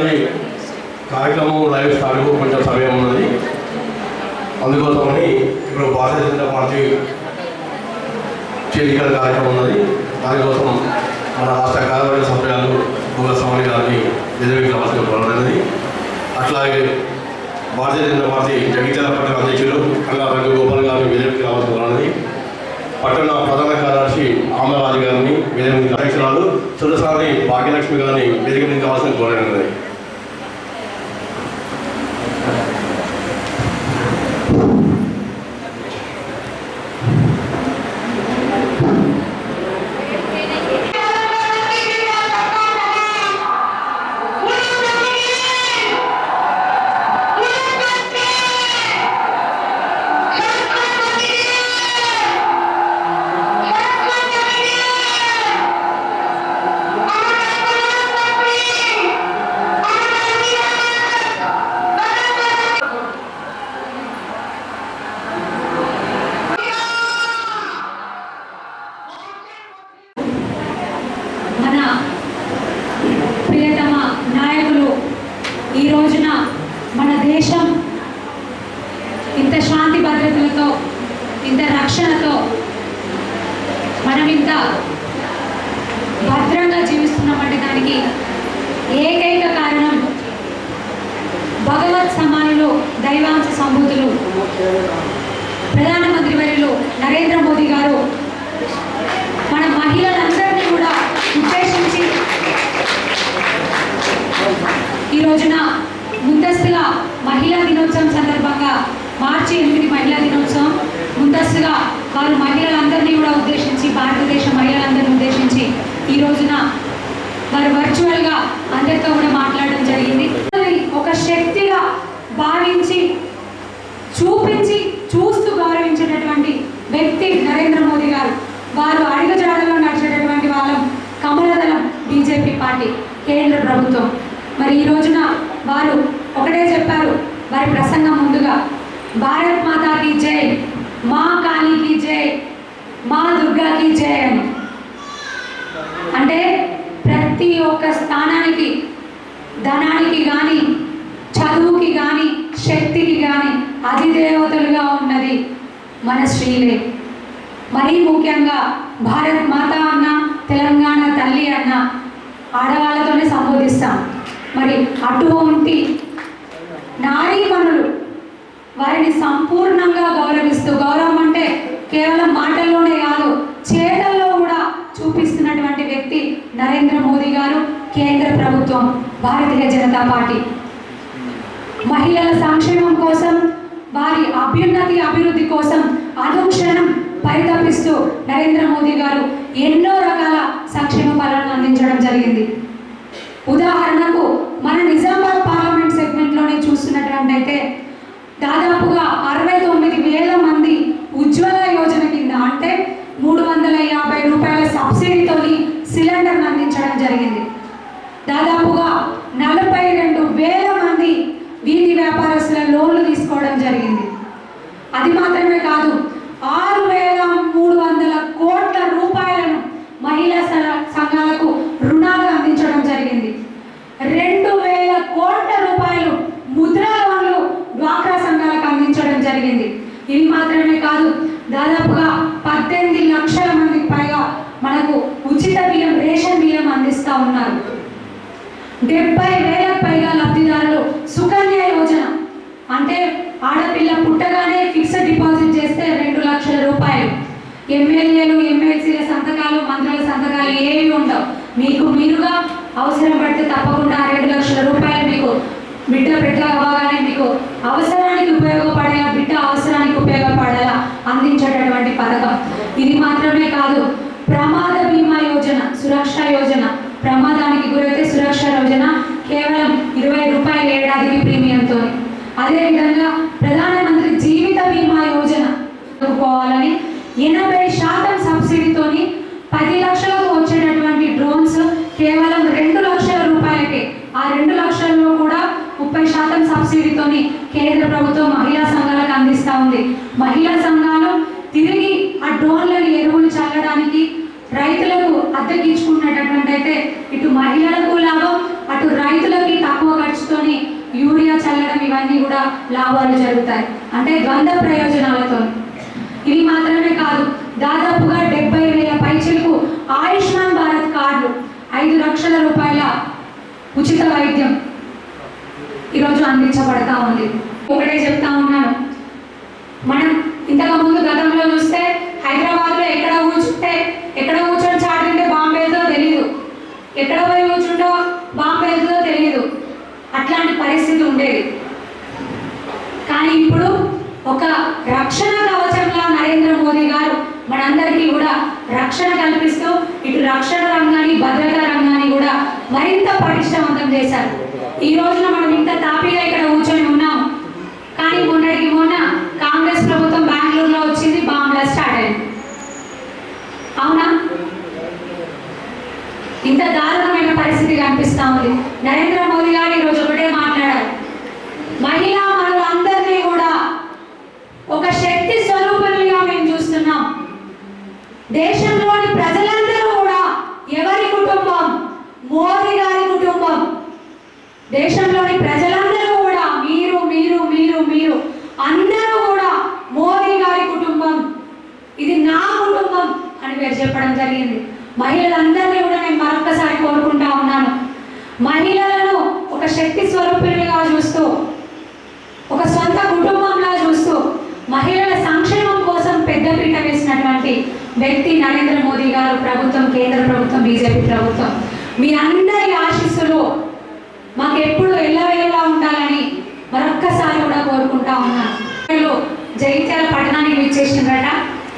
గారి కార్యక్రమం live start కొంచెం సమయం ఉన్నది అందుకోసమని ఇప్పుడు భారతీయ జనతా పార్టీ చేరికల కార్యక్రమం ఉన్నది. దానికోసం మన రాష్ట్ర కార్యవర్గ సభ్యులు భూగల స్వామి గారిని నిజమే కోరమైనది అట్లాగే భారతీయ జనతా పార్టీ జగిత్యాల పట్టణ అధ్యక్షులు కల్లా రంగు గోపాల్ గారిని విజయకి రావాల్సిన కోరమైనది పట్టణ ప్రధాన కార్యదర్శి ఆమరాజు గారిని వేదిక అధ్యక్షురాలు సురసాని భాగ్యలక్ష్మి గారిని వేదిక మీద కావాల్సిన కోరమైనది ఈ రోజున మన దేశం ఇంత శాంతి భద్రతలతో ఇంత రక్షణతో మనం ఇంత భద్రంగా జీవిస్తున్నామంటే దానికి ఏకైక కారణం భగవత్ సమానులు దైవాంశ సంభూతులు. ప్రధానమంత్రి వర్యులు నరేంద్ర మోదీ గారు మన మహిళలందరినీ కూడా ఉద్దేశించి ఈ రోజున ముందస్తుగా మహిళా దినోత్సవం సందర్భంగా మార్చి ఎనిమిది మహిళా దినోత్సవం. ముందస్తుగా వారు మహిళలందరినీ కూడా ఉద్దేశించి భారతదేశ మహిళలందరినీ ఉద్దేశించి ఈ రోజున వారు వర్చువల్గా అందరితో కూడా మాట్లాడడం జరిగింది. ఒక శక్తిగా భావించి చూపించి చూస్తూ గౌరవించినటువంటి వ్యక్తి నరేంద్ర మోదీ గారు. వారు అడుగుజాడలో నడిచేటటువంటి వాళ్ళం కమలదళం బీజేపీ పార్టీ కేంద్ర ప్రభుత్వం. మరి ఈ రోజున వారు ఒకటే చెప్పారు. వారి ప్రసంగం ముందుగా భారత్ మాతాకి జై మా కాళీకి జై మా దుర్గాకి జై అని. అంటే ప్రతి ఒక్క స్థానానికి ధనానికి కానీ చదువుకి కానీ శక్తికి కానీ అధిదేవతలుగా ఉన్నది మన శ్రీలే. మరీ ముఖ్యంగా భారత్ మాత అన్న తెలంగాణ తల్లి అన్న ఆడవాళ్ళతోనే సంబోధిస్తాం. మరి అటువంటి నారీమణులు వారిని సంపూర్ణంగా గౌరవిస్తూ గౌరవం అంటే కేవలం మాటల్లోనే కాదు చేతల్లో కూడా చూపిస్తున్నటువంటి వ్యక్తి నరేంద్ర మోదీ గారు కేంద్ర ప్రభుత్వం భారతీయ జనతా పార్టీ. మహిళల సంక్షేమం కోసం వారి అభ్యున్నతి అభివృద్ధి కోసం అనుక్షణం పరితపిస్తూ నరేంద్ర మోదీ గారు ఎన్నో రకాల సంక్షేమ ఫలాలను అందించడం జరిగింది. ఉదాహరణకు మన నిజామాబాద్ పార్లమెంట్ సెగ్మెంట్లోనే చూస్తున్నటువంటి అయితే దాదాపుగా అరవై తొమ్మిది వేల మంది ఉజ్వల యోజన కింద అంటే మూడు వందల యాభై రూపాయల సబ్సిడీతోని సిలిండర్ను అందించడం జరిగింది దాదాపుగా నలభై రెండు వేల మంది వీధి వ్యాపారస్తుల లోన్లు తీసుకోవడం జరిగింది అది మాత్రమే కాదు ఆరు వేల మూడు వందల కోట్ల రూపాయలను మహిళా స- సంఘాలకు రుణాలు అందించడం జరిగింది రెండు వేల కోట్ల రూపాయలు ముద్రా లోన్లు డ్వాక్రా సంఘాలకు అందించడం జరిగింది ఇవి మాత్రమే కాదు దాదాపుగా పద్దెనిమిది లక్షల మందికి పైగా మనకు ఉచిత బియ్యం రేషన్ బియ్యం అందిస్తూ ఉన్నారు. డెబ్బై వేలకు పైగా లబ్ధిదారులు సుకన్య యోజన. అంటే ఆడపిల్ల పుట్టగానే ఫిక్స్డ్ డిపాజిట్ చేస్తే రెండు లక్షల రూపాయలు. ఎమ్మెల్యేలు ఎమ్మెల్సీల సంతకాలు మంత్రుల సంతకాలు ఏవి ఉండవు. మీకు మీరుగా అవసరం పడితే తప్పకుండా ఆ రెండు లక్షల రూపాయలు మీకు బిడ్డ పెట్ట అవ్వగానే మీకు అవసరానికి ఉపయోగపడేలా బిడ్డ అవసరానికి ఉపయోగపడేలా అందించేటటువంటి పథకం ఇది మాత్రమే కాదు ప్రమాద బీమా యోజన సురక్ష యోజన ప్రమాదానికి గురైతే సురక్ష యోజన కేవలం ఇరవై రూపాయల ఏడాదికి ప్రీమియంతో అదేవిధంగా ప్రధానమంత్రి జీవిత బీమా యోజన పోవాలని ఎనభై శాతం సబ్సిడీతోని పది లక్షలకు వచ్చేటటువంటి డ్రోన్స్ కేవలం రెండు లక్షల రూపాయలకే. ఆ రెండు లక్షల్లో కూడా ముప్పై శాతం సబ్సిడీతోని కేంద్ర ప్రభుత్వం మహిళా సంఘాలకు అందిస్తూ ఉంది. మహిళా సంఘాలు తిరిగి ఆ డ్రోన్లను ఎరువులు చల్లడానికి రైతులకు అద్దెకించుకున్నటువంటి అయితే ఇటు మహిళలకు లాభం అటు రైతులకి తక్కువ ఖర్చుతోని యూరియా చల్లడం ఇవన్నీ కూడా లాభాలు జరుగుతాయి. అంటే ద్వంద్వ ప్రయోజనాలతో. ఇవి మాత్రమే కాదు దాదాపుగా డెబ్బై వేల పైచలకు ఆయుష్మాన్ భారత్ కార్డు ఐదు లక్షల రూపాయల ఉచిత వైద్యం ఈరోజు అందించబడతా ఉంది. ఒకటే చెప్తా ఉన్నాను. మనం ఇంతకు ముందు గతంలో చూస్తే హైదరాబాద్లో ఎక్కడ కూర్చుంటే ఎక్కడ కూర్చొని చాటింటే బాంబేదో తెలీదు. తెలియదు ఎక్కడ పోయి కూర్చుంటో బాంబేదో అట్లాంటి పరిస్థితి ఉండేది కానీ ఇప్పుడు ఒక రక్షణ కవచంలా నరేంద్ర మోదీ గారు మనందరికీ కూడా రక్షణ కల్పిస్తూ ఇటు రక్షణ రంగాన్ని భద్రతా రంగాన్ని కూడా మరింత పటిష్టవంతం చేశారు. ఈ రోజున మనం ఇంత తాపీగా ఇక్కడ కూర్చొని ఉన్నాం కానీ మొన్నటికి మొన్న కాంగ్రెస్ ప్రభుత్వం బెంగళూరులో వచ్చింది బాంబ్లా స్టార్ట్ అయింది. అవునా? ఇంత దారుణమైన పరిస్థితి కనిపిస్తా ఉంది. నరేంద్ర మోదీ గారు ఈరోజు ఒకటే మాట్లాడారు. మహిళా మనులందరినీ కూడా ఒక శక్తి స్వరూపులుగా మేము చూస్తున్నాం. దేశంలోని ప్రజలందరూ కూడా ఎవరి కుటుంబం? మోదీ గారి కుటుంబం. దేశంలోని ప్రజలందరూ కూడా మీరు మీరు మీరు మీరు అందరూ కూడా మోదీ గారి కుటుంబం. ఇది నా కుటుంబం అని మీరు చెప్పడం జరిగింది. మహిళలందరూ కూడా నేను మరొకసారి కోరుకుంటా ఉన్నాను మహిళలను ఒక శక్తి స్వరూపిణిగా చూస్తూ ఒక సొంత కుటుంబంలా చూస్తూ మహిళల సంక్షేమం కోసం పెద్దపీట వేసినటువంటి వ్యక్తి నరేంద్ర మోదీ గారు ప్రభుత్వం కేంద్ర ప్రభుత్వం బీజేపీ ప్రభుత్వం. మీ అందరి ఆశీస్సులు మాకు ఎప్పుడు ఎల్లవేళలా ఉండాలని మరొక్కసారి కూడా కోరుకుంటా ఉన్నాను జగిత్యాల పట్టణానికి విచ్చేసిందట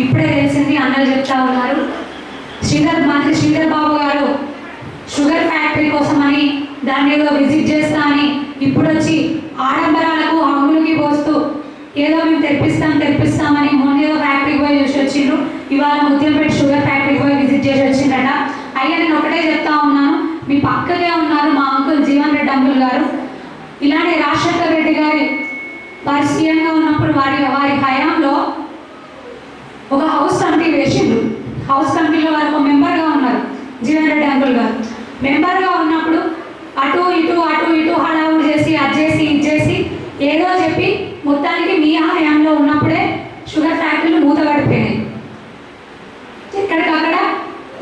ఇప్పుడే తెలిసింది అన్నలు చెప్తా ఉన్నారు. శ్రీధర్ మంత్రి శ్రీధర్ బాబు గారు షుగర్ ఫ్యాక్టరీ కోసమని దాన్ని ఏదో విజిట్ చేస్తా అని ఇప్పుడు వచ్చి ఆడంబరాలకు హంగులకి పోస్తూ ఏదో మేము తెప్పిస్తాం తెప్పిస్తామని మొన్న ఏదో ఫ్యాక్టరీకి పోయి చూసి వచ్చిండ్రు. ఇవాళ ముత్యంపేట షుగర్ ఫ్యాక్టరీకి పోయి విజిట్ చేసి వచ్చిండట అయ్యా నేను ఒకటే చెప్తా ఉన్నాను. మీ పక్కనే ఉన్నారు మా అంకుల్ జీవన్ రెడ్డి అంకుల్ గారు. ఇలానే రాజశేఖర్ రెడ్డి గారి వారి సీఎంగా ఉన్నప్పుడు వారి వారి హయాంలో ఒక హౌస్ కమిటీ వేసిండ్రు. హౌస్ కమిటీలో వారు ఒక మెంబర్గా ఉన్నారు జీవన్ రెడ్డి అంకుల్ గారు. మెంబర్గా అటు ఇటు అటు ఇటు హడావుడు చేసి అది చేసి ఇది చేసి ఏదో చెప్పి మొత్తానికి మీ హయాంలో ఉన్నప్పుడే షుగర్ ఫ్యాక్టరీలు మూతగడిపోయినాయి ఎక్కడికక్కడ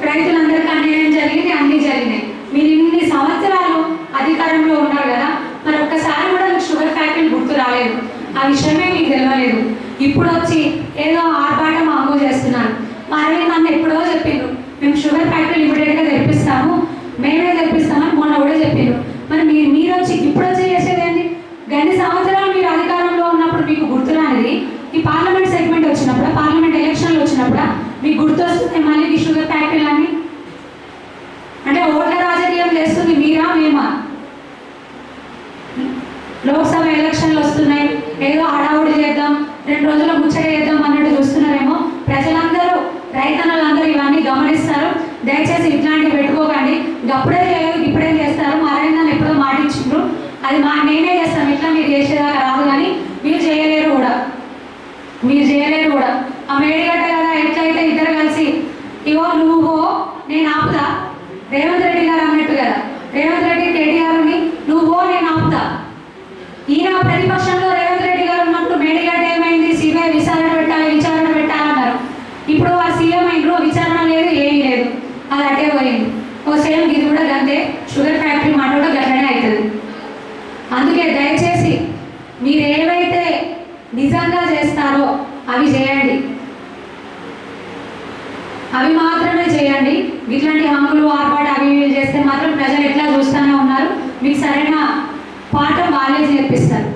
రైతులందరికీ అన్యాయం జరిగింది అన్నీ జరిగినాయి. మీరు ఇన్ని సంవత్సరాలు అధికారంలో ఉన్నారు కదా మరి ఒక్కసారి కూడా మీకు షుగర్ ఫ్యాక్టరీలు గుర్తు రాలేదు. ఆ విషయమే మీకు తెలియలేదు. ఇప్పుడు వచ్చి ఏదో ఆర్భాటం అమ్ము చేస్తున్నారు. మా అరవింద్ అన్న ఎప్పుడో చెప్పిండ్రు మేము షుగర్ ఫ్యాక్టరీలు ఇమీడియట్గా తెప్పిస్తాము మేమే తెప్పిస్తామని మొన్న కూడా చెప్పారు మరి మీరు మీరు వచ్చి ఇప్పుడు వచ్చి చేసేదండి ఏంటి గన్ని సంవత్సరాలు మీరు అధికారంలో ఉన్నప్పుడు మీకు గుర్తురానిది. ఈ పార్లమెంట్ సెగ్మెంట్ వచ్చినప్పుడు? పార్లమెంట్ ఎలక్షన్లు వచ్చినప్పుడు? మీకు గుర్తొస్తుంది మళ్ళీ ఈ షుగర్ ఫ్యాక్టరీలన్నీ అంటే ఓట్ల రాజకీయం చేస్తుంది మీరా మేమా? లోక్సభ ఎలక్షన్లు వస్తున్నాయి. ఏదో హడావుడి చేద్దాం రెండు రోజుల ముచ్చట చేద్దాం అన్నట్టు చూస్తున్నారేమో. ప్రజలందరూ రైతన్నలందరూ ఇవన్నీ గమనిస్తారు. దయచేసి ఇట్లాంటివి పెట్టుకోకండి. గప్పుడే చేయలేదు ఇప్పుడే చేస్తారు. మా అరవిందని ఎప్పుడో మాటించిండ్రు అది మా నేనే చేస్తాం ఇట్లా మీరు చేసేదాకా రాదు కానీ మీరు చేయలేరు కూడా. మీరు చేయలేరు కూడా. ఆ మేడిగడ్డ కదా ఎట్లయితే ఇద్దరు కలిసి ఇవో నువ్వు నేను ఆపుతా. రేవంత్ రెడ్డి గారు అన్నట్టు కదా. రేవంత్ రెడ్డి కేటీఆర్ని నువ్వు నేను ఆపుతా. ఈయన ప్రతిపక్షంలో రేవంత్ రెడ్డి గారు ఉన్నప్పుడు మేడిగడ్డ ఏమైంది సిబిఐ విచారణ పెట్టాలి విచారణ పెట్టాలన్నారు ఇప్పుడు ఆ సీఎం అయినరు విచారణ లేదు ఏమీ లేదు అది అటే పోయింది ఓ సేమ్ ఇది కూడా గంతే షుగర్ ఫ్యాక్టరీ మాట కూడా గట్లనే అవుతుంది అందుకే దయచేసి మీరు ఏవైతే నిజంగా చేస్తారో అవి చేయండి అవి మాత్రమే చేయండి ఇట్లాంటి హంగులు ఆర్పాటు అవి ఇవి చేస్తే మాత్రం ప్రజలు ఎట్లా చూస్తూనే ఉన్నారు. మీకు సరైన పాఠం వాళ్ళే నేర్పిస్తారు.